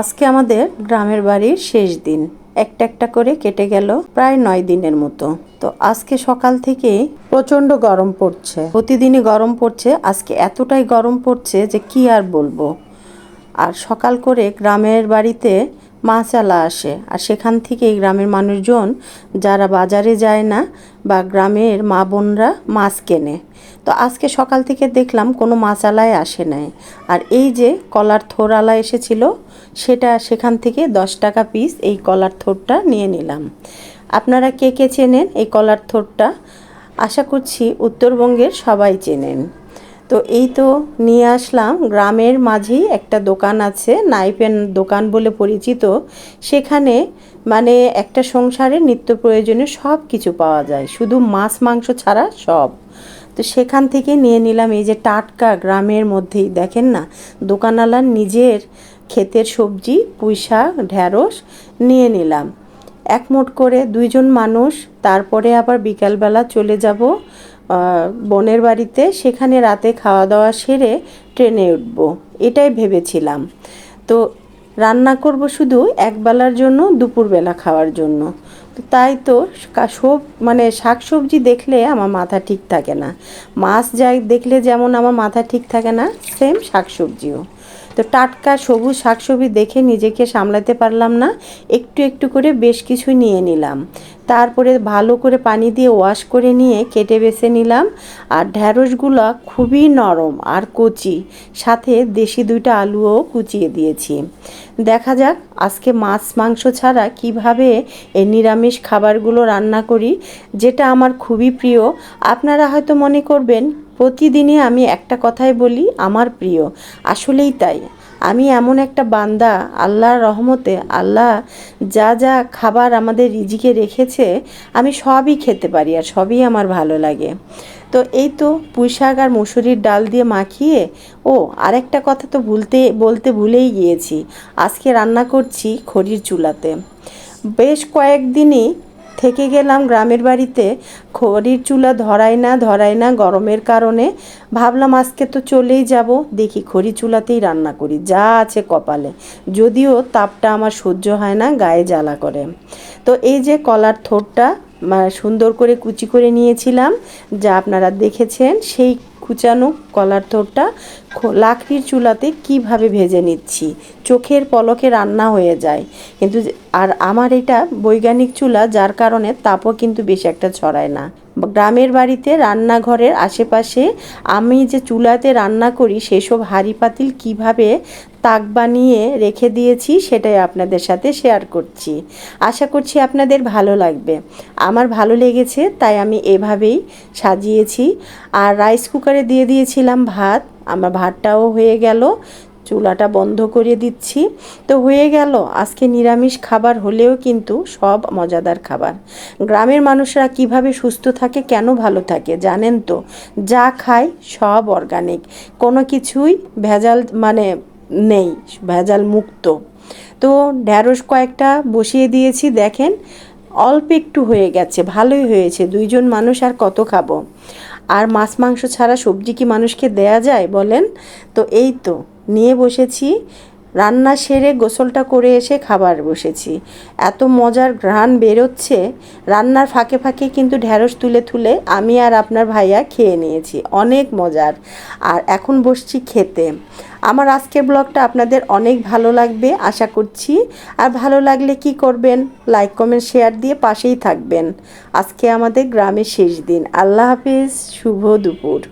আজকে আমাদের গ্রামের বাড়ির শেষ দিন। একটা একটা করে কেটে গেল প্রায় নয় দিনের মতো। তো আজকে সকাল থেকে প্রচণ্ড গরম পড়ছে। প্রতিদিনই গরম পড়ছে। আজকে এতটাই গরম পড়ছে যে কি আর বলব। আর সকাল করে গ্রামের বাড়িতে মাছালা আসে। আর সেখান থেকেই গ্রামের মানুষজন যারা বাজারে যায় না বা গ্রামের মা বোনরা মাছ কেনে। তো আজকে সকাল থেকে দেখলাম কোনো মাছালায় আসে নাই। আর এই যে কলার থোরালা এসেছিল, সেটা সেখান থেকে দশ টাকা পিস এই কলার থোরটা নিয়ে নিলাম। আপনারা কে কে চেনেন এই কলার থোরটা? আশা করছি উত্তরবঙ্গের সবাই চেনেন। তো এই তো নিয়ে আসলাম। গ্রামের মাঝেই একটা দোকান আছে নাইপেন দোকান বলে পরিচিত। সেখানে মানে একটা সংসারে নিত্য প্রয়োজনীয় সব কিছু পাওয়া যায়। শুধু মাছ, মাংস ছাড়া সব। তো সেখান থেকে নিয়ে নিলাম এই যে টাটকা গ্রামের মধ্যেই। দেখেন না দোকানওয়ালার নিজের ক্ষেতের সবজি, পুঁই শাক, ঢ্যাঁড়স নিয়ে নিলাম। এক মোট করে দুইজন মানুষ, তারপরে আবার বিকালবেলা চলে যাব। বোনের বাড়িতে সেখানে রাতে খাওয়া দাওয়া সেরে ট্রেনে উঠব। এটাই ভেবেছিলাম। তো রান্না করব শুধু একবেলার জন্য, দুপুরবেলা খাওয়ার জন্য। তাই তো সব মানে শাক সবজি দেখলে আমার মাথা ঠিক থাকে না। মাছ যাই দেখলে যেমন আমার মাথা ঠিক থাকে না সেম শাক সবজিও তো টাটকা সবুজ শাকসবজি দেখে নিজেকে সামলাতে পারলাম না। একটু একটু করে বেশ কিছু নিয়ে নিলাম। তারপরে ভালো করে পানি দিয়ে ওয়াশ করে নিয়ে কেটে বেছে নিলাম। আর ঢ্যাঁড়সগুলো খুবই নরম আর কচি। সাথে দেশি দুইটা আলুও কুচিয়ে দিয়েছি। দেখা যাক আজকে মাছ মাংস ছাড়া কীভাবে এই নিরামিষ খাবারগুলো রান্না করি, যেটা আমার খুবই প্রিয়। আপনারা হয়তো মনে করবেন প্রতিদিনই আমি একটা কথাই বলি, আমার প্রিয়। আসলেই তাই। আমি এমন একটা বান্দা, আল্লাহর রহমতে, আল্লাহ যা যা খাবার আমাদের রিজিকে রেখেছে, আমি সবই খেতে পারি আর সবই আমার ভালো লাগে। তো এই তো পুঁই শাক আর মুসুরির ডাল দিয়ে মাখিয়ে, ও, আরেকটা কথা তো ভুলতে, বলতে ভুলেই গিয়েছি। আজকে রান্না করছি খড়ির চুলাতে। বেশ কয়েকদিনই থেকে গেলাম গ্রামের বাড়িতে। খড়ির চুলা ধরায় না ধরায় না, গরমের কারণে। ভাবলাম আজকে তো চলেই যাব। দেখি খড়ি চুলাতেই রান্না করি, যা আছে কপালে। যদিও তাপটা আমার সহ্য হয় না, গায়ে জ্বালা করে। তো এই যে কলার থোরটা সুন্দর করে কুচি করে নিয়েছিলাম, যা আপনারা দেখেছেন। সেই কুচানো কলার থোরটা লাকড়ির চুলাতে কীভাবে ভেজে নিচ্ছি, চোখের পলকে রান্না হয়ে যায়। কিন্তু আর আমার এটা বৈজ্ঞানিক চুলা, যার কারণে তাপও কিন্তু বেশি একটা ছড়ায় না। গ্রামের বাড়িতে রান্নাঘরের আশেপাশে আমি যে চুলাতে রান্না করি, সেসব হাঁড়ি পাতিল কীভাবে তাক বানিয়ে রেখে দিয়েছি, সেটাই আপনাদের সাথে শেয়ার করছি। আশা করছি আপনাদের ভালো লাগবে। আমার ভালো লেগেছে, তাই আমি এভাবেই সাজিয়েছি। আর রাইস কুকারে দিয়ে দিয়েছিলাম ভাত, আমার ভাতটাও হয়ে গেল। চুলাটা বন্ধ করে দিচ্ছি। তো হয়ে গেল, আজকে নিরামিষ খাবার হলেও কিন্তু সব মজাদার খাবার। গ্রামের মানুষরা কীভাবে সুস্থ থাকে, কেন ভালো থাকে জানেন তো? যা খায় সব অর্গানিক কোনো কিছুই ভেজাল মানে নেই, ভেজাল মুক্ত। তো ঢ্যাঁড়স কয়েকটা বসিয়ে দিয়েছি, দেখেন অল্প একটু হয়ে গেছে, ভালোই হয়েছে, দুইজন মানুষ আর কত খাব? আর মাছ মাংস ছাড়া সবজি কি মানুষকে দেয়া যায় বলেন? তো এই তো। নিয়ে বসেছি। রান্না সেরে গোসলটা করে এসে খাবার বসেছি। এত মজার ঘ্রাণ বেরোচ্ছে। রান্নার ফাঁকে ফাঁকে কিন্তু ঢ্যাঁড়স তুলে তুলে আমি আর আপনার ভাইয়া খেয়ে নিয়েছি। অনেক মজার। আর এখন বসছি খেতে। আমার আজকের ব্লগটা আপনাদের অনেক ভালো লাগবে আশা করছি। আর ভালো লাগলে কি করবেন? লাইক, কমেন্ট, শেয়ার দিয়ে পাশেই থাকবেন। আজকে আমাদের গ্রামের শেষ দিন। আল্লাহ হাফিজ। শুভ দুপুর।